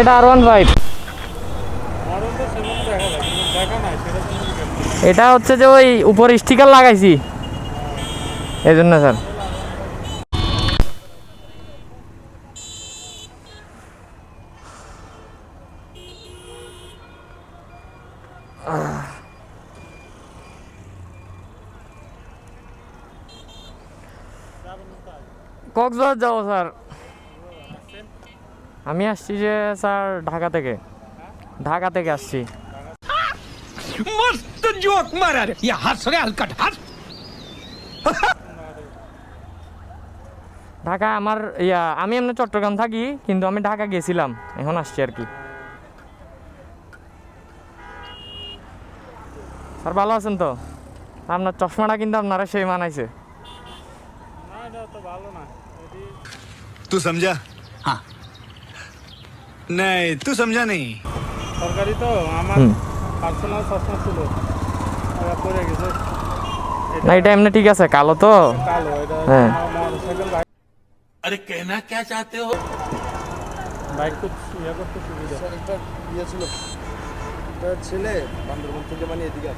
এটা one five এটা হচ্ছে যে ওই উপরে স্টিকার লাগাইছি। এই জন্য স্যার। কক্সবাজার যাব, স্যার। আমি আসছি যে স্যার ঢাকা থেকে। ঢাকা থেকে আসছি। মস্ত জোক মারার হাস রে হালকা হাস ঢাকা আমার ইয়া আমি এমনি চট্টগ্রাম থাকি কিন্তু আমি ঢাকা গেছিলাম। এখন আসছি আর কি। স্যার ভালো আছেন তো? আপনার চশমাটা কিন্তু আপনারা সেই মানাইছে। না এটা তো ভালো না। তুই সমঝা? হ্যাঁ। नहीं तू समझा नहीं সরকারি তো আমার হুম। পার্সোনাল চশমা ছিল এটা পড়ে গেছে না এটা এমনি ঠিক আছে কালো তো কালো এটা হ্যাঁ। মোটরসাইকেল বাইক अरे कहना क्या चाहते हो বাইক তো ইয়ে করতে সুবিধা একটা ইয়ে ছিল একটা ছেলে বান্দরবন থেকে মানে এদিকে